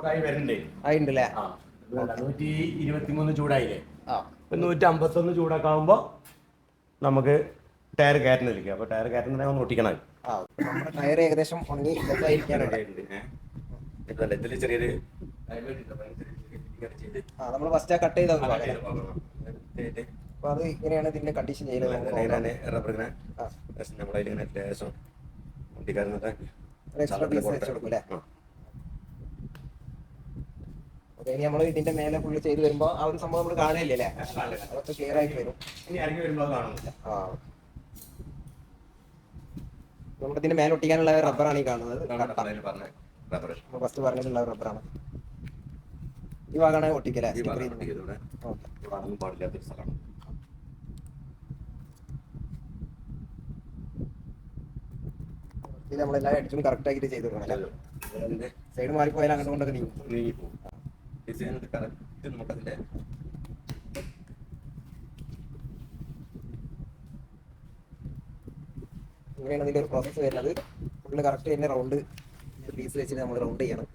ചൂടായി വരുന്നുണ്ട് ആയിട്ടുണ്ട് അല്ലേ ആ നൂറ്റി ഇരുപത്തിമൂന്ന് ചൂടായില്ലേ? നൂറ്റി അമ്പത്തൊന്ന് ചൂടൊക്കെ ആകുമ്പോ നമുക്ക് ടയർ കയറ്റുന്നിരിക്കുക അപ്പൊ ടയർ കയറ്റുന്ന ഒട്ടിക്കണം. ടയർ ഏകദേശം ഉണങ്ങി ഇതിൽ ചെറിയൊരു നമ്മൾ ഫസ്റ്റ് കട്ട് ചെയ്ത. അപ്പൊ അത് ഇങ്ങനെയാണ് ഇതിന്റെ കണ്ടീഷൻ ചെയ്യുന്നത് നമുക്ക് നോക്കാം. റബ്ബറിങ്ങനെ ആ. നമ്മളതിലിങ്ങനെ ലേശം extra piece വെച്ച് കൊടുക്കും അല്ലേ? ഓക്കെ ഇനി നമ്മൾ ഇതിന്റെ മേലെ ഫുള്ള് ചെയ്ത് വരുമ്പോ ആ ഒരു സംഭവം നമ്മൾ കാണില്ലേ അല്ലേ അതൊക്കെ ക്ലിയർ ആയിട്ട് വരും. ആ. നമ്മുടെ ഇതിന്റെ മേലെ ഒട്ടിക്കാനുള്ള റബ്ബറാണ് ഈ കാണുന്നത്. ഫസ്റ്റ് പറഞ്ഞിട്ടുള്ള റബ്ബറാണ് ഈ ഭാഗമാണ് ഒട്ടിക്കലേ. നമ്മളെല്ലാം അടിച്ചും കറക്റ്റ് ആക്കിയിട്ട് ചെയ്തു കൊടുക്കണം സൈഡ് മാറിപ്പോയാൽ അങ്ങോട്ട് കൊണ്ടൊക്കെ നീങ്ങി. പോകും ഡിസൈൻ കറക്റ്റ് നമുക്കതിന്റെ ഇങ്ങനെയാണ് അതിന്റെ ഒരു പ്രോസസ്സ് വരുന്നത്. ഫുള്ള് കറക്റ്റ് തന്നെ റൗണ്ട് പീസ് വെച്ചിട്ട് നമ്മൾ റൗണ്ട് ചെയ്യണം.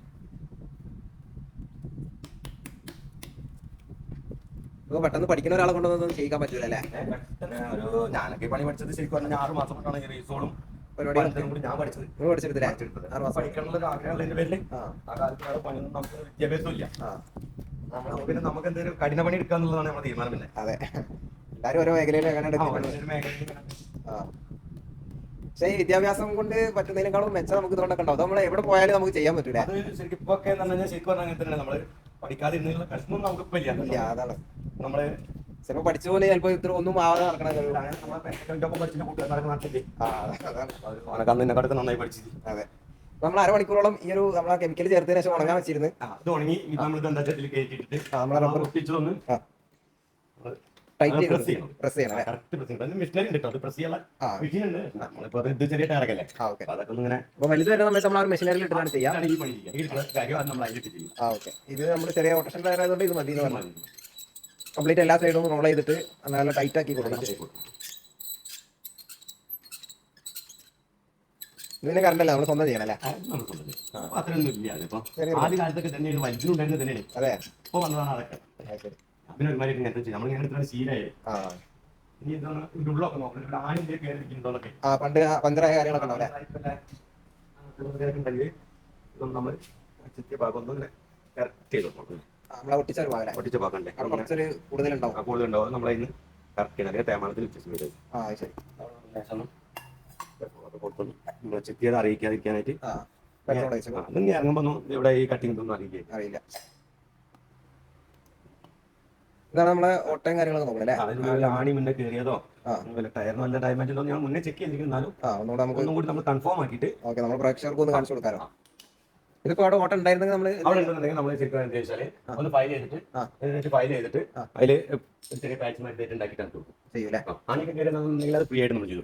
ഇപ്പൊ പെട്ടെന്ന് പഠിക്കുന്ന ഒരാളെ കൊണ്ടൊന്നും ചെയ്യിക്കാൻ പറ്റില്ല അല്ലേ ഒരു ഞാനൊക്കെ പണി പഠിച്ചത് ശരിക്കും പറഞ്ഞാൽ ആറ് മാസം കൊണ്ടാണ് ഈ റീസോളും പരിപാടി ഞാൻ പഠിച്ചത്. പഠിച്ചെടുത്തില്ലേ ആ. ആ കാലത്ത് വേറെ പണിയൊന്നും നമുക്ക് വിദ്യാഭ്യാസം ആ. നമ്മൾ പിന്നെ നമുക്ക് എന്തെങ്കിലും കഠിന പണി എടുക്കുക എന്നുള്ളതാണ് നമ്മുടെ തീരുമാനം പിന്നെ. അതെ. എല്ലാരും ഓരോ മേഖലയിൽ പക്ഷേ ഈ വിദ്യാഭ്യാസം കൊണ്ട് പറ്റുന്നതിനേക്കാളും മെച്ചം നമുക്ക് ഇതുകൊണ്ടൊക്കെ ഉണ്ടാവും നമ്മൾ എവിടെ പോയാലും നമുക്ക് ചെയ്യാൻ പറ്റൂല? ശരിക്കും ഇപ്പൊ ഒക്കെ ശരിക്കും പറഞ്ഞാൽ അങ്ങനെ തന്നെ നമ്മൾ പഠിക്കാതിരുന്നുള്ള കഷ്ണം നമുക്ക് ഇപ്പൊ ഇല്ല. ഇല്ല അതാണ്. നമ്മൾ ചിലപ്പോ പഠിച്ച പോലെ ചിലപ്പോ ഇത്ര ഒന്നും ആവാതെ നടക്കണം അങ്ങനെ നമ്മളെ പെട്ടെന്ന് ഒപ്പം പഠിച്ചിട്ട് കൂട്ടുകാരൊക്കെ അതാണ്. അവനൊക്കെ അന്ന് നന്നായി പഠിച്ചത്. അതെ. നമ്മൾ അരമണിക്കൂറോളം ഈ ഒരു നമ്മളെ കെമിക്കൽ ചേർത്തതിന് ശേഷം ഉണങ്ങാൻ വെച്ചിരുന്നു. ഉണങ്ങി നമ്മളെ റബ്ബർ ഒട്ടിച്ചതൊന്ന് ടൈറ്റ് ചെയ്യണം. പ്രസ് ചെയ്യണം മെഷീനറിൽ ഇട്ടാണ് ചെയ്യാം ഇത് നമ്മൾ ചെറിയ ഓട്ടോഷൻ ടയർ ആയതുകൊണ്ട് ഇത് മതി എന്ന് പറഞ്ഞു കംപ്ലീറ്റ് എല്ലാ സൈഡും റോൾ ചെയ്തിട്ട് നല്ല ടൈറ്റ് ആക്കി കൊടുക്കണം. ഇതിന് കറണ്ട് അല്ല? നമ്മൾ സ്വന്തം ചെയ്യണല്ലേ? ആദ്യ കാലത്തൊക്കെ തന്നെയാണ് വലിച്ചിട്ടുണ്ടായിരുന്നത് തന്നെയാണ് അതെ. ഇപ്പൊ വന്നതാണ് അതൊക്കെ. ആ, ശരി. പിന്നെ ഒരുമാതിരി ഇങ്ങനത്തെ ചെയ്യും നമ്മളിങ്ങനെ ഇത്ര ശീലമായി ആ. ഇനി എന്താണ്? ഇതിന്റെ ഉള്ളൊക്കെ നോക്കണം. ഇവിടെ ആണിന്റെ കയറിയിരിക്കുന്നതൊക്കെ ആ പണ്ട് കാര്യങ്ങളൊക്കെ ഉണ്ടാവും അല്ലേ? ഇതൊന്നും നമ്മൾ ചെത്തിയ ഭാഗം ഒന്ന് ഇങ്ങനെ കറക്റ്റ് ചെയ്ത് നോക്കണം ആ, നമ്മളെ ഒട്ടിച്ച ഒട്ടിച്ച കുറച്ചൊരു കൂടുതലുണ്ടാവും. നമ്മളതിന് കറക്റ്റ് ചെയ്യണം അല്ലെങ്കിൽ തേമാനത്തിൽ വ്യത്യാസം വരും ആ ശരി. അറിയിക്കാതിരിക്കാനായിട്ട് ആ പെട്രോൾ ഇനി ഇറങ്ങുമ്പോ ഒന്നും ഇവിടെ ഈ കട്ടിങ് ഒന്നും അറിയിക്കുക അറിയില്ല. ഇതാണ് നമ്മളെ ഓട്ടയും കാര്യങ്ങളൊക്കെ നോക്കണല്ലേ ആണി മുന്നേ കയറിയതോ? ടയർ നല്ല ഉണ്ടോ ഞാൻ മുന്നേ ചെക്ക് ചെയ്തിരിക്കുന്നാലും ആ ഒന്നുകൂടെ നമ്മൾ കൺഫേം ആക്കിയിട്ട് ഓക്കെ നമ്മൾ പ്രേക്ഷകർക്ക് ഒന്ന് കാണിച്ചു കൊടുക്കാലോ. ഇതിപ്പോ അവിടെ ഓട്ടം ഉണ്ടായിരുന്നെങ്കിൽ നമ്മൾ അവിടെ ഉണ്ടെന്നുണ്ടെങ്കിൽ നമ്മൾ ശരിക്കും എന്താ വെച്ചാൽ ഒന്ന് ഫയൽ ചെയ്തിട്ട്. എന്നിട്ട് ഫയൽ ചെയ്തിട്ട്. അതിൽ ചെറിയ പാച്ച് മാറ്റി ഉണ്ടാക്കി തന്നു ചെയ്യൂലേ അത് ഫ്രീ ആയിട്ട് നമ്മൾ ചെയ്തു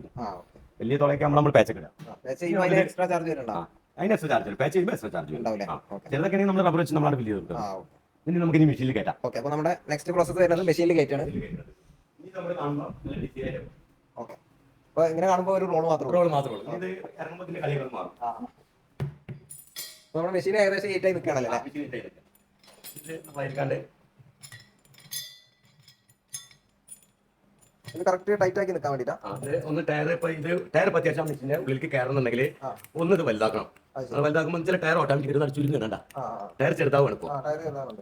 വലിയ തുളയ്ക്ക് നമ്മൾ നമ്മൾ പാച്ച് ഇടാം. എക്സ്ട്രാ ചാർജ് വരുന്നുണ്ടോ? അതിന് എക്സ്ട്രാ ചാർജ് പാച്ച് ചെയ്യുമ്പോൾ എക്സ്ട്രാ ചാർജ് ചിലതൊക്കെ നമ്മൾ റബ്ബർ വെച്ച് നമ്മളാണ് ഫില്ല് ചെയ്ത് ആ കൊടുക്കും ഇനി നമുക്ക് ഇനി മെഷീനിൽ കയറ്റാം. ഓക്കെ അപ്പൊ നമ്മുടെ നെക്സ്റ്റ് പ്രോസസ് വരുന്നത് മെഷീനിൽ കയറ്റാണ്. ഓക്കെ. അപ്പൊ ഇങ്ങനെ കാണുമ്പോൾ ഒരു റോൾ മാത്രമേ ഉള്ളൂ. റോൾ മാത്രമേ ഉള്ളൂ. ഇത് ഇറങ്ങുമ്പോൾ കളികൾ മാറും. നമ്മുടെ മെഷീൻ ഏകദേശം എയ്റ്റ് ആയി നിൽക്കുകയാണല്ലേ അല്ലേ? ഇത് കറക്റ്റ് ടൈറ്റ് ആക്കി നിൽക്കാൻ വേണ്ടിട്ടാ. ഒന്ന് ടയർ ഇപ്പൊ ഇത് ടയർ ഇപ്പൊ അത്യാവശ്യം മെഷീന്റെ ഉള്ളിലേക്ക് കയറുന്നുണ്ടെങ്കിൽ ഒന്ന് ഇത് വലുതാക്കണം. വലുതാക്കുമ്പോൾ ചില ടയർ ഓട്ടോമാറ്റിക് അടിച്ചു വേണ്ട ടയർ ചെറുതാവാണ് ഇപ്പൊ.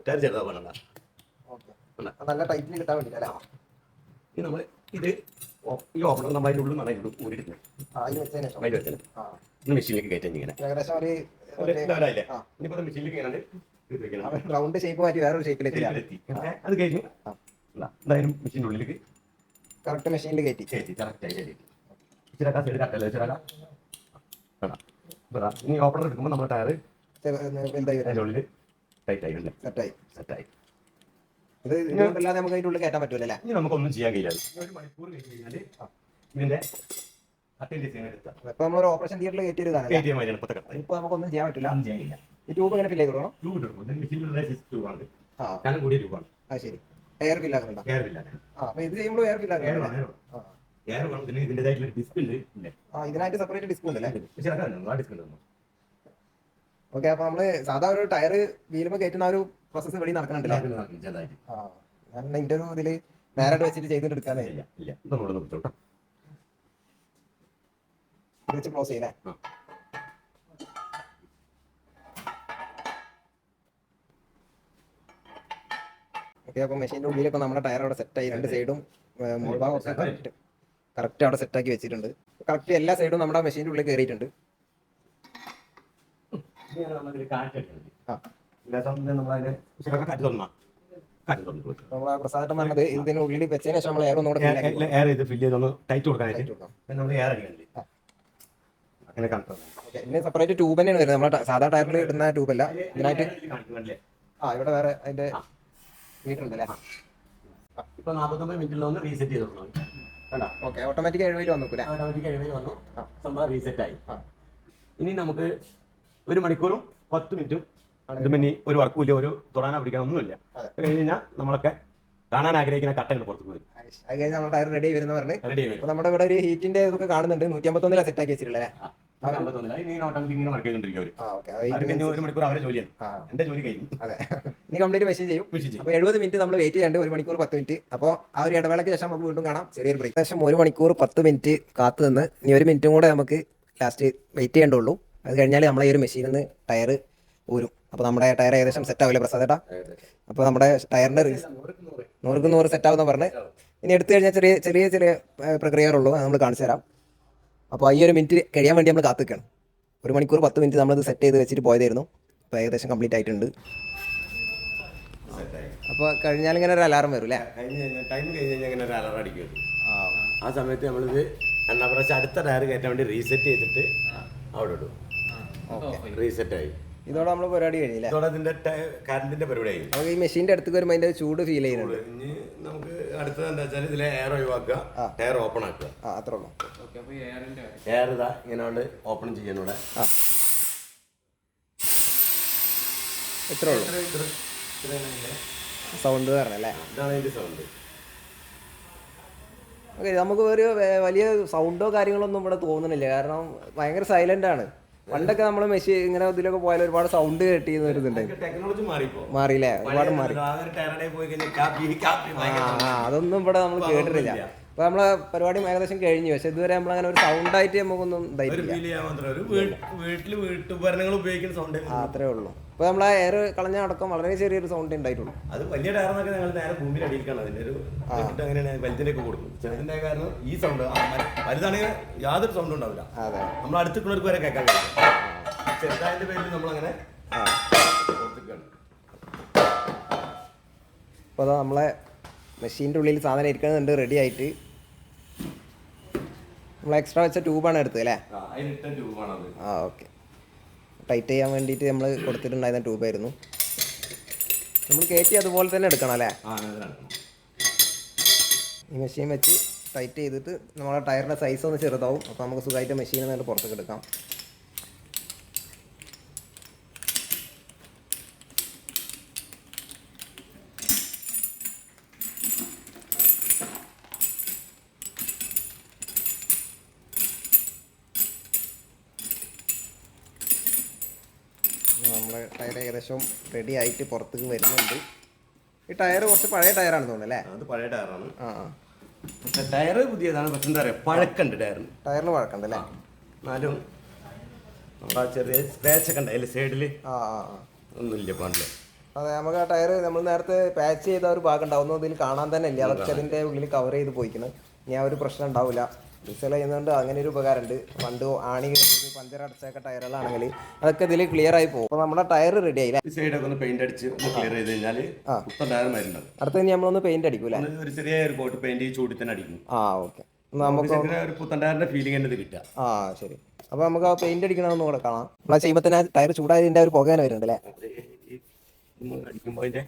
ടയർ ചെറുതാവാണ്. നല്ല ടൈറ്റിന് കിട്ടാൻ വേണ്ടി അല്ലേ? ഇനി നമ്മൾ ഇത് ഈ ഓപ്പണർ നമ്മൾ അതിന്റെ ഉള്ളിൽ നിന്നാണ് അതിന്റെ ഊരിടുന്നത് അതിൽ വെച്ചാൽ ഇന്ന് മെഷീനിലേക്ക് കയറ്റാൻ ഇങ്ങനെ. ഏകദേശം ഒരു ലെവലായില്ലേ ആ. ഇനിയിപ്പോ മെഷീനിലേക്ക് വെക്കണം. റൗണ്ട് ഷേപ്പ് മാറ്റി വേറൊരു ഷേപ്പിലേക്ക് അത് കഴിഞ്ഞു. എന്തായാലും മെഷീന്റെ ഉള്ളിലേക്ക് കറക്റ്റ് മെഷീനിൽ കയറ്റി. കയറ്റി കറക്റ്റ് ആയി കയറ്റി. ഇച്ചിരക്ക വേണം ഇപ്പൊ ദാ, ഇനി ഓപ്പണർ എടുക്കുമ്പോൾ നമ്മുടെ ടയർ വലുതായി അതിന്റെ ഉള്ളിൽ ടൈറ്റ് ആയിട്ടുണ്ട് സെറ്റായി സെറ്റായി ഇത് ഇതുകൊണ്ടല്ലാതെ നമുക്ക് ഉള്ളിൽ കയറ്റാൻ പറ്റൂലല്ലേ? ഇനി നമുക്കൊന്നും ചെയ്യാൻ കഴിയില്ല. ഒരു മണിക്കൂർ കഴിഞ്ഞ് കഴിഞ്ഞാൽ ഇതിന്റെ കട്ടിങ് ഡിസൈൻ എടുത്താൽ ഇപ്പൊ നമ്മൾ ഓപ്പറേഷൻ തിയേറ്ററിൽ കയറ്റിയതാണ് ഇപ്പൊ നമുക്കൊന്നും ചെയ്യാൻ പറ്റില്ല ഒന്നും ചെയ്യാൻ കഴിയില്ല. ഈ ട്യൂബ് ഇങ്ങനെ ഫില്ല് ചെയ്ത് കൊടുക്കണം. ട്യൂബ് എടുക്കും ഇതിന് മെഷീനിലുള്ള ട്യൂബാണ്. ആ. ഞാനും കൂടിയ ട്യൂബാണ്. ആ ശരി. എയർ ഫില്ല് എയർ ആ അപ്പൊ ഇത് ചെയ്യുമ്പോൾ എയർ എയർ വേണം ആ. എയർ വേണം. ഇതിന് ഇതിന്റെതായിട്ടുള്ള ഡിസ്ക് ഉണ്ട് ഇല്ലേ ആ ഇതിനായിട്ട് സെപ്പറേറ്റ് ഡിസ്കൗണ്ട് അല്ലേ പക്ഷെ അതാണ് ആ ഡിസ്ക് ഉണ്ട് ഓക്കെ അപ്പൊ നമ്മൾ സാധാ ഒരു ടയർ വീലുമ്പോ കയറ്റുന്ന ആ ഒരു പ്രോസസ്സ് വെളി ചെറുതായിട്ട് ആ ഞാൻ ഇതിന്റെ ഒരു ഇതിൽ നേരിട്ട് വെച്ചിട്ട് ചെയ്തിട്ട് നിർത്തോട്ടോ വെച്ച് ക്ലോസ് ചെയ്യലേ ആ. ഓക്കെ അപ്പൊ മെഷീന്റെ ഉള്ളിലൊക്കെ നമ്മുടെ ടയർ അവിടെ സെറ്റ് ആയി. രണ്ട് സൈഡും മുൾഭാഗം ഒക്കെ കറക്റ്റ് കറക്റ്റ് അവിടെ സെറ്റ് ആക്കി വെച്ചിട്ടുണ്ട്. കറക്റ്റ് എല്ലാ സൈഡും നമ്മുടെ മെഷീന്റെ ഉള്ളിൽ കയറിയിട്ടുണ്ട് ആ. നമ്മളെ പ്രസാദം പറഞ്ഞത് ഇതിന് ഉള്ളിൽ വെച്ചതിന് ശേഷം നമ്മൾ എയർ ഒന്നുകൂടെ fill ആക്കി കൊടുക്കണം. എയർ ചെയ്ത് ഫില്ല് ചെയ്തൊന്ന് ടൈറ്റ് കൊടുക്കാനായിട്ട് നമ്മൾ എയർ അടിക്കണ്ടേ ഇതിന് സെപ്പറേറ്റ് ട്യൂബ് തന്നെയാണ് വരുന്നത്. നമ്മുടെ സാധാ ടയറിൽ ഇടുന്ന ട്യൂബ് അല്ല. ഇതിനായിട്ട് ആ ഇവിടെ വേറെ അതിന്റെ മീറ്റർ ഉണ്ട് അല്ലേ ഇപ്പൊ നാപ്പത്തൊമ്പത് മിനിറ്റിൽ ഒന്ന് റീസെറ്റ് ഓക്കെ ഓട്ടോമാറ്റിക് എഴുപതിൽ വന്നു ഓട്ടോമാറ്റിക് വന്നു. സംഭവം റീസെറ്റ് ആയി. ഇനി നമുക്ക് ഒരു മണിക്കൂറും പത്ത് മിനിറ്റും ഇത് പിന്നെ ഒരു വർക്കും ഇല്ല ഒരു തൊടാനോ പിടിക്കാൻ ഒന്നുമില്ല. കഴിഞ്ഞ് കഴിഞ്ഞാൽ നമ്മളൊക്കെ കാണാൻ ആഗ്രഹിക്കുന്ന കട്ടകൾ പുറത്ത് പോയി അത് കഴിഞ്ഞ് നമ്മുടെ ടയർ റെഡി വരുന്ന പറഞ്ഞ് റെഡി ആയി അപ്പൊ നമ്മുടെ ഇവിടെ ഒരു ഹീറ്റിന്റെ ഇതൊക്കെ കാണുന്നുണ്ട്. നൂറ്റി അമ്പത്തൊന്നിലാണ് സെറ്റ് ആക്കി വെച്ചിട്ടുള്ളത് എഴുപത് മിനിറ്റ് നമ്മൾ വെയിറ്റ് ചെയ്യേണ്ട ഒരു മണിക്കൂർ പത്ത് മിനിറ്റ് അപ്പോൾ ആ ഒരു ഇടവേളയ്ക്ക് ശേഷം നമുക്ക് വീണ്ടും കാണാം. ചെറിയൊരു ബ്രേക്ക് ശേഷം ഒരു മണിക്കൂർ പത്ത് മിനിറ്റ് കാത്തു നിന്ന് ഇനി ഒരു മിനിറ്റും കൂടെ നമുക്ക് ലാസ്റ്റ് വെയിറ്റ് ചെയ്യേണ്ടുള്ളൂ അത് കഴിഞ്ഞാൽ നമ്മളെ ഈ ഒരു മെഷീനിൽ നിന്ന് ടയർ ഊരും. അപ്പോൾ നമ്മുടെ ടയർ ഏകദേശം സെറ്റ് ആവില്ല പ്രസാദ് ഏട്ടാ? അപ്പോൾ നമ്മുടെ ടയറിന്റെ നൂറുക്ക് നൂറ് സെറ്റ് ആവുന്ന പറഞ്ഞ്. ഇനി എടുത്തു കഴിഞ്ഞാൽ ചെറിയ ചെറിയ ചെറിയ പ്രക്രിയകളുള്ളൂ. അത് നമ്മൾ കാണിച്ചു തരാം. അപ്പോൾ ഈ ഒരു മിനിറ്റ് കഴിയാൻ വേണ്ടി നമ്മൾ കാത്തിക്കണം ഒരു മണിക്കൂർ പത്ത് മിനിറ്റ് നമ്മളിത് സെറ്റ് ചെയ്ത് വെച്ചിട്ട് പോയതായിരുന്നു. അപ്പോൾ ഏകദേശം കംപ്ലീറ്റ് ആയിട്ടുണ്ട്. അപ്പോൾ കഴിഞ്ഞാൽ ഇങ്ങനെ ഒരു അലാറം വരും അല്ലേ ടൈം കഴിഞ്ഞ് കഴിഞ്ഞാൽ ഇങ്ങനെ ഒരു അലറ അടിക്കും ആ. സമയത്ത് നമ്മളിത് എന്നാ പ്രാവശ്യം അടുത്ത ടയർ കയറ്റാൻ വേണ്ടി റീസെറ്റ് ചെയ്തിട്ട് അവിടെ ഇടും. റീസെറ്റ് ആയി. ഇതോടെ നമ്മൾ പരിപാടി കഴിയില്ല ഇതോടെ അതിന്റെ കറണ്ടിന്റെ പരിപാടി ആയി. നമുക്ക് ഈ മെഷീന്റെ അടുത്ത് വരുമ്പോൾ അതിന്റെ ചൂട് ഫീൽ ചെയ്യുന്നുണ്ട്. ഇനി നമുക്ക് അടുത്തത് എന്താ വെച്ചാൽ ഇതിലെ എയർ ഒഴിവാക്കുക എയർ ഓപ്പൺ ആക്കുക. ആ അത്രേ ഉള്ളൂ. എയർ ഇതാ ഇങ്ങനെ ഓപ്പൺ ചെയ്യാനൂടെ എത്ര ഉള്ളൂ. സൗണ്ട് പറഞ്ഞല്ലേ ഇതാണ് അതിന്റെ സൗണ്ട് ഓക്കെ നമുക്ക് ഒരു വേ- വലിയ സൗണ്ടോ കാര്യങ്ങളൊന്നും ഇവിടെ തോന്നുന്നില്ല കാരണം ഭയങ്കര സൈലന്റ് ആണ്. പണ്ടൊക്കെ നമ്മൾ മെഷീൻ ഇങ്ങനെ ഇതിലൊക്കെ പോയാൽ ഒരുപാട് സൗണ്ട് കേട്ടി ടെക്നോളജി മാറിയില്ലേ? ഒരുപാട് മാറി. അതൊന്നും ഇവിടെ നമ്മൾ കേട്ടിട്ടില്ല. അപ്പൊ നമ്മളെ പരിപാടി ഏകദേശം കഴിഞ്ഞു. പക്ഷെ ഇതുവരെ നമ്മൾ അങ്ങനെ ഒരു സൗണ്ട് ആയിട്ട് നമുക്കൊന്നും വീട്ടിൽ വീട്ടുപകരണങ്ങൾ ഉപയോഗിക്കുന്ന സൗണ്ട് അത്രേ ഉള്ളൂ. അപ്പൊ നമ്മളെ എയർ കളഞ്ഞ അടക്കം വളരെ ചെറിയൊരു സൗണ്ട് ഉണ്ടായിട്ടുള്ളൂ. അത് വലിയ ടയറിനൊക്കെ ഞങ്ങൾ നേരെ ഭൂമിയിൽ ഒരു അങ്ങനെയാണ് ഒക്കെ കൊടുക്കും. കാരണം ഈ സൗണ്ട് വലുതാണെങ്കിൽ യാതൊരു സൗണ്ടും ഉണ്ടാവില്ല. അതെ. നമ്മൾ അടുത്തുള്ളവർക്ക് വരെ കേൾക്കാൻ കഴിയും. പേരിൽ അപ്പോൾ അതാ നമ്മളെ മെഷീന്റെ ഉള്ളിൽ സാധനം ഇരിക്കുന്നുണ്ട് റെഡി ആയിട്ട്. നമ്മൾ എക്സ്ട്രാ വെച്ച ട്യൂബാണ് എടുത്തത് അല്ലേ? ആ ഓക്കെ ടൈറ്റ് ചെയ്യാൻ വേണ്ടിയിട്ട് നമ്മൾ കൊടുത്തിട്ടുണ്ടായിരുന്ന ട്യൂബായിരുന്നു നമ്മൾ കയറ്റി അതുപോലെ തന്നെ എടുക്കണം അല്ലേ? ഈ മെഷീൻ വെച്ച് ടൈറ്റ് ചെയ്തിട്ട് നമ്മളെ ടയറിന്റെ സൈസ് ഒന്ന് ചെറുതാവും. അപ്പോൾ നമുക്ക് സുഖമായിട്ട് മെഷീനിൽ നിന്ന് പുറത്തേക്ക് എടുക്കാം. നമ്മുടെ ടയർ ഏകദേശം റെഡി ആയിട്ട് പുറത്തേക്ക് വരുന്നുണ്ട്. ഈ ടയർ കുറച്ച് പഴയ ടയറാണ് തോന്നുന്നു അല്ലേ? അത് പഴയ ടയറാണ്. ആ പക്ഷെ ടയർ പുതിയതാണ് പക്ഷെ എന്താ പറയുക പഴക്കുണ്ട് ടയറിന്. ടയറിന് പഴക്കുണ്ട് അല്ലേ? എന്നാലും നമ്മുടെ ചെറിയ സ്ക്രാച്ച് ഒക്കെ ഉണ്ട് അതിൽ സൈഡിൽ ആ ആ ആ. ഒന്നുമില്ല പാടില്ല അതെ നമുക്ക് ആ ടയർ നമ്മൾ നേരത്തെ പാച്ച് ചെയ്ത ഒരു ഭാഗം ഉണ്ടാവുന്നു ഇതിൽ കാണാൻ തന്നെ ഇല്ല. അതൊക്കെ അതിന്റെ ഉള്ളിൽ കവർ ചെയ്ത് പോയിക്കുന്നത് ഇനി ആ ഒരു പ്രശ്നം ഉണ്ടാവില്ല. ഡീസൽ ചെയ്യുന്നതുകൊണ്ട് അങ്ങനെ ഒരു ഉപകാരമുണ്ട്. പണ്ട് ആണി പഞ്ചർ അടച്ചൊക്കെ ടയറുകളാണെങ്കിൽ അതൊക്കെ ഇതിൽ ക്ലിയർ ആയി പോകും. അപ്പോൾ നമ്മുടെ ടയർ റെഡി ആയില്ല? സൈഡൊക്കെ ഒന്ന് പെയിന്റ് അടിച്ച് ഒന്ന് ക്ലിയർ ചെയ്ത് കഴിഞ്ഞാൽ ടയർ മരുന്നുണ്ട് അടുത്ത് നമ്മളൊന്ന് പെയിന്റ് അടിക്കൂല ഒരു ചെറിയ ഒരു കോട്ട് പെയിന്റ് ഈ ചൂടി തന്നെ അടിക്കും. ആ ഓക്കെ നമുക്ക് ഒരു പുത്തൻ ടയറിന്റെ ഫീലിംഗ് കിട്ടുക. ആ ശരി. അപ്പോൾ നമുക്ക് ആ പെയിന്റ് അടിക്കണമെന്ന് കൂടെ കാണാം. നമ്മളെ ചെയ്യുമ്പോൾ തന്നെ ടയർ ചൂടായതിന്റെ ഒരു പുകയാണ് വരുന്നുണ്ട് അല്ലേ അടിക്കുമ്പോൾ അതിന്റെ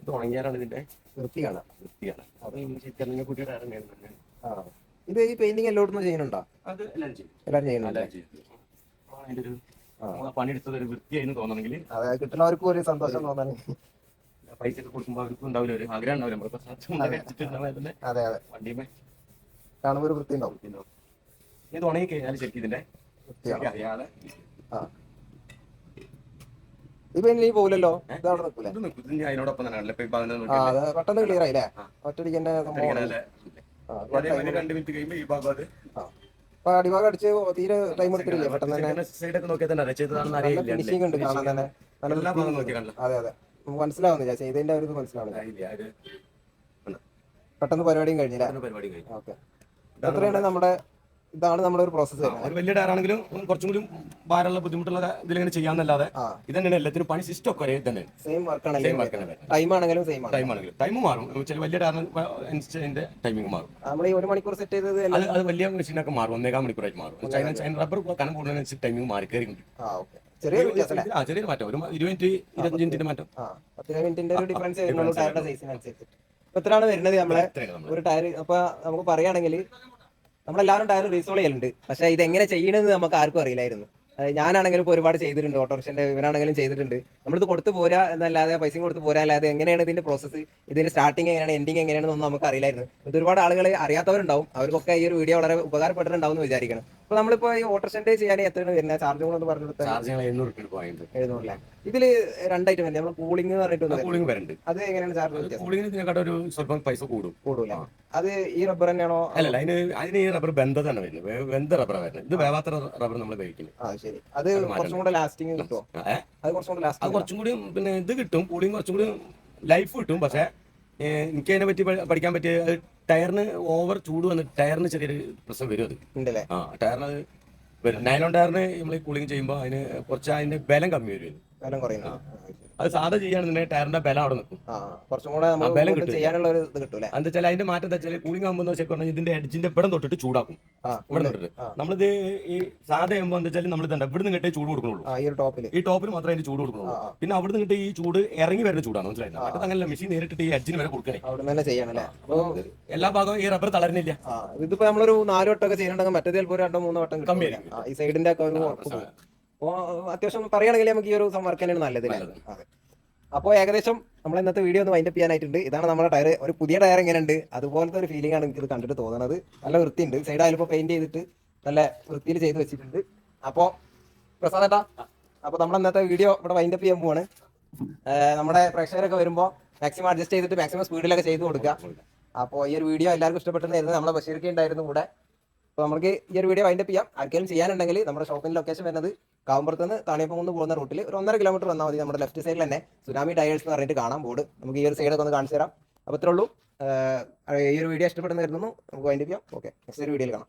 ഇത് ഉണങ്ങിയാലാണ് ഇതിന്റെ വൃത്തിയാണ്. വൃത്തിയാണ്. അത് ശരിക്കും കുട്ടിയുടെ ടയർ ഇത് ഈ പെയിന്റിംഗ് എല്ലായിടത്തും ചെയ്യുന്നുണ്ടോ? അത് എല്ലാം ചെയ്യും. ചെയ്യുന്നുണ്ട്. അപ്പോൾ അതിന്റെ ഒരു നമ്മളെ പണിയെടുത്തത് ഒരു വൃത്തിയായി തോന്നണമെങ്കിൽ അതെ കിട്ടുന്നവർക്കും ഒരു സന്തോഷം തോന്നാൻ പൈസ ഒക്കെ കൊടുക്കുമ്പോൾ അവർക്കും ഉണ്ടാവില്ല ഒരു ആഗ്രഹം ഉണ്ടാവില്ല. നമ്മളിപ്പോൾ സാധ്യത വെച്ചിട്ടുണ്ടെങ്കിൽ തന്നെ അതെ അതെ. വണ്ടിയുമേ കാണുമ്പോൾ ഒരു വൃത്തി ഉണ്ടാവും. ഇത് ഉണങ്ങി കഴിഞ്ഞാൽ ശരിക്കും ഇതിന്റെ അറിയാതെ ഇപ്പൊ ഇനി പോകില്ലല്ലോ നിൽക്കൂലേ? അതിനോടൊപ്പം തന്നെ പെട്ടെന്ന് ക്ലിയർ ആയില്ലേ? ഒറ്റടിക്ക് എന്റെ അതേമാതിരി രണ്ട് മിനിറ്റ് കഴിയുമ്പോൾ ഈ ഭാഗം അത് ആ. അപ്പൊ അടിഭാഗം അടിച്ച് തീരെ ടൈം എടുത്തിട്ടില്ലേ പെട്ടെന്ന് തന്നെ സൈഡൊക്കെ നോക്കിയാൽ തന്നെ അറിയാം. ചെയ്തതാണെന്ന് നല്ല ഫിനിഷിംഗ് ഉണ്ട് കാണാൻ തന്നെ നല്ല? അതെ അതെ നമുക്ക് മനസ്സിലാവുന്നില്ല ചെയ്തതിന്റെ ഒരു ഇത് മനസ്സിലാവുന്നില്ല? പെട്ടെന്ന് പരിപാടിയും കഴിഞ്ഞില്ല. ഓക്കെ എത്രയാണ് നമ്മുടെ ഇതാണ് നമ്മുടെ ഒരു പ്രോസസ്സ് ഒരു വലിയ ടയറാണെങ്കിലും കുറച്ചും കൂടി ഭാരമുള്ള ബുദ്ധിമുട്ടുള്ള ഇതിലിങ്ങനെ ചെയ്യാന്നല്ലാതെ ഇത് തന്നെയാണ് എല്ലാത്തിനും പണി സിസ്റ്റം ഒക്കെ ഒരേ തന്നെ സെയിം വർക്ക് സെയിം ടൈം ആണെങ്കിലും. സെയിം ടൈം ആണെങ്കിലും. ടൈം മാറും. ചില വലിയ ടയറിന്റെ ടൈമിംഗ് മാറും. നമ്മൾ ഈ ഒരു മണിക്കൂർ സെറ്റ് ചെയ്തത് അത് അത് വലിയ മെഷീനൊക്കെ മാറും. ഒന്നേകാൽ മണിക്കൂറായിട്ട് മാറും. ചൈന ചൈന റബ്ബർ കനം കൂടുന്നതിനനുസരിച്ച് ടൈമിംഗ് മാറി കയറി ചെറിയൊരു ചെറിയൊരു മാറ്റം. ഒരു ഇരുപത് മിനിറ്റ് ഇരുപത്തഞ്ച് മിനിറ്റിന്റെ മാറ്റം. പത്ത് മിനിറ്റിന്റെ ഒരു ഡിഫറൻസ് വരുന്നുള്ളൂ ടയറിന്റെ സൈസിനനുസരിച്ച് ഇപ്പൊ എത്രയാണ് വരുന്നത് നമ്മളെ? ഒരു ടയർ അപ്പൊ നമുക്ക് പറയുകയാണെങ്കിൽ നമ്മളെല്ലാവരും ടയർ റീസോൾ ചെയ്യലുണ്ട്. പക്ഷേ ഇത് എങ്ങനെ ചെയ്യണമെന്ന് നമുക്ക് ആർക്കും അറിയില്ലായിരുന്നു. ഞാനാണെങ്കിലും ഇപ്പോൾ ഒരുപാട് ചെയ്തിട്ടുണ്ട്. ഓട്ടോറിക്ഷന്റെ ഇവനാണെങ്കിലും ചെയ്തിട്ടുണ്ട്. നമ്മളിത് കൊടുത്തു പോരാ എന്നല്ലാതെ പൈസയും കൊടുത്ത് പോരാ അല്ലാതെ എങ്ങനെയാണ് ഇതിന്റെ പ്രോസസ്സ് ഇതിന്റെ സ്റ്റാർട്ടിങ് എങ്ങനെയാണ് എൻഡിങ് എങ്ങനെയാണെന്നൊന്നും നമുക്ക് അറിയില്ലായിരുന്നു. ഇത് ഒരുപാട് ആളുകൾ അറിയാത്തവരുണ്ടാവും. അവർക്കൊക്കെ ഈ ഒരു വീഡിയോ വളരെ ഉപകാരപ്പെട്ടിട്ടുണ്ടാവും എന്ന് വിചാരിക്കണം. അപ്പൊ നമ്മളിപ്പോ ഈ ഓട്ടോറിക്ഷന്റെ ചെയ്യാൻ എത്രയാണ് വരുന്നത് ചാർജ് കൂടെ ഒന്ന് പറഞ്ഞു കൊടുത്താൽ ചാർജ് രൂപ പോയിന്റ് എഴുന്നൂറില്ല ഇതിൽ രണ്ടായിട്ട് വരുന്നത് നമ്മൾ കൂളിംഗ് എന്ന് പറഞ്ഞിട്ട് കൂളിംഗ് വരുന്നുണ്ട് അത് എങ്ങനെയാണ് ചാർജ് കൂളിങ്ങിന് ഇതിനെക്കാട്ടും ഒരു സ്വല്പം പൈസ കൂടും. കൂടൂല അത് ഈ റബ്ബർ തന്നെയാണോ? അല്ല അതിന് അതിന് ഈ റബ്ബർ ബന്ധതാണ് തന്നെ വരുന്നത്. ബന്ധ റബ്ബർ വരുന്നത്. ഇത് വേവാത്ത റബ്ബർ നമ്മൾ ഉപയോഗിക്കുന്നത് ആ ശരി. അത് കുറച്ചും കൂടെ ലാസ്റ്റിംഗ് കിട്ടുമോ അത് കുറച്ചും കൂടെ അത് ലാസ്റ്റിംഗ് കുറച്ചും കൂടി പിന്നെ ഇത് കിട്ടും. കൂളിംഗ് കുറച്ചും കൂടി ലൈഫ് കിട്ടും. പക്ഷേ എനിക്ക് അതിനെ പറ്റി പഠിക്കാൻ പറ്റിയ ടയറിന് ഓവർ ചൂട് വന്ന് ടയറിന് ചെറിയൊരു പ്രശ്നം വരും അത്. ഉണ്ടല്ലേ? ആ ടയറിന് അത് വരും. നൈലോൺ ടയറിന് നമ്മൾ കൂളിങ് ചെയ്യുമ്പോൾ അതിന് കുറച്ച് അതിന്റെ ബലം കമ്മി വരും. ബലം കുറയുന്നു അത് സാധാ ചെയ്യുകയാണെന്നുണ്ടെങ്കിൽ ടയറിന്റെ ബലം അവിടെ നിൽക്കും. കുറച്ചും കൂടെ ബലം നമുക്ക് കിട്ടും. ചെയ്യാനുള്ള ഒരു ഇത് കിട്ടൂലേ എന്താ വെച്ചാൽ അതിന്റെ മാറ്റം എന്താ വെച്ചാൽ കൂളിംഗ് ആകുമ്പോൾ വെച്ചാൽ പറഞ്ഞാൽ ഇതിന്റെ എഡ്ജിന്റെ ഇവിടെ തൊട്ടിട്ട് ചൂടാക്കും. ഇവിടെ തൊട്ടിട്ട്. നമ്മളിത് ഈ സാധാ ആകുമ്പോൾ എന്താ വെച്ചാൽ നമ്മൾ ഇതുണ്ട് ഇവിടുന്ന് കിട്ടേ ചൂട് കൊടുക്കുന്നുള്ളൂ ഈ ടോപ്പിൽ ഈ മാത്രമേ അതിന് ചൂട് കൊടുക്കുന്നുള്ളൂ. പിന്നെ അവിടുന്ന് കിട്ടി ഈ ചൂട് ഇറങ്ങി വരുന്ന ചൂടാണ്. മനസ്സിലായില്ല മറ്റത് അങ്ങനെയല്ല മെഷീൻ നേരിട്ടിട്ട് ഈ എഡ്ജിന് വരെ കൊടുക്കണേ. എല്ലാ ഭാഗവും ഈ റബ്ബർ തളരുന്നില്ല. ഇതിപ്പോ നമ്മളൊരു നാല് വട്ടമൊക്കെ ചെയ്യുന്നുണ്ടെങ്കിൽ മറ്റേ ചിലപ്പോൾ രണ്ടോ മൂന്നോ വട്ടം കമ്മിയായിരിക്കും. ഈ സൈഡിന്റെ ഒക്കെ ഒരു അത്യാവശ്യം പറയുകയാണെങ്കിൽ നമുക്ക് ഈ ഒരു വർക്ക് തന്നെയാണ് നല്ലത് അതെ. അപ്പോൾ ഏകദേശം നമ്മൾ ഇന്നത്തെ വീഡിയോ ഒന്ന് വൈൻഡപ്പ് ചെയ്യാനായിട്ടുണ്ട്. ഇതാണ് നമ്മുടെ ടയർ ഒരു പുതിയ ടയർ എങ്ങനെയുണ്ട്? അതുപോലത്തെ ഒരു ഫീലിംഗ് ആണ് ഇത് കണ്ടിട്ട് തോന്നുന്നത് നല്ല വൃത്തിയുണ്ട്. സൈഡ് ആയാലും പെയിന്റ് ചെയ്തിട്ട് നല്ല വൃത്തിയിൽ ചെയ്ത് വെച്ചിട്ടുണ്ട്. അപ്പോൾ പ്രസാദ് ഏട്ടാ അപ്പോൾ നമ്മൾ ഇന്നത്തെ വീഡിയോ ഇവിടെ വൈൻഡപ്പ് ചെയ്യാൻ പോവാണ്. നമ്മുടെ പ്രേക്ഷകരൊക്കെ വരുമ്പോൾ മാക്സിമം അഡ്ജസ്റ്റ് ചെയ്തിട്ട് മാക്സിമം സ്പീഡിലൊക്കെ ചെയ്ത് കൊടുക്കുക. അപ്പോൾ ഈ ഒരു വീഡിയോ എല്ലാവർക്കും ഇഷ്ടപ്പെട്ടെന്നായിരുന്നു നമ്മളെ ബഷീർക്കുണ്ടായിരുന്നു കൂടെ. നമുക്ക് ഈ ഒരു വീഡിയോ വൈൻഡപ്പ് ചെയ്യാം. ആർക്കെങ്കിലും ചെയ്യാനുണ്ടെങ്കിൽ നമ്മുടെ ഷോപ്പിന്റെ ലൊക്കേഷൻ വരുന്നത് കാവുമ്പുറത്ത് നിന്ന് താണിയപ്പംകുന്ന് പോകുന്ന റൂട്ടിൽ ഒരു ഒന്നര കിലോമീറ്റർ വന്നാൽ മതി നമ്മുടെ ലെഫ്റ്റ് സൈഡിൽ തന്നെ. സുനാമി ടയേഴ്സ് എന്ന് പറഞ്ഞിട്ട് കാണാം ബോർഡ് നമുക്ക് ഈ ഒരു സൈഡൊക്കെ ഒന്ന് കാണിച്ചു തരാം അപ്പോൾ ഉള്ളൂ. ഈ ഒരു വീഡിയോ ഇഷ്ടപ്പെടുന്ന കരുതുന്നു. നമുക്ക് വൈൻഡപ്പ് ചെയ്യാം. ഓക്കെ നെക്സ്റ്റ് ഒരു വീഡിയോയിൽ കാണാം.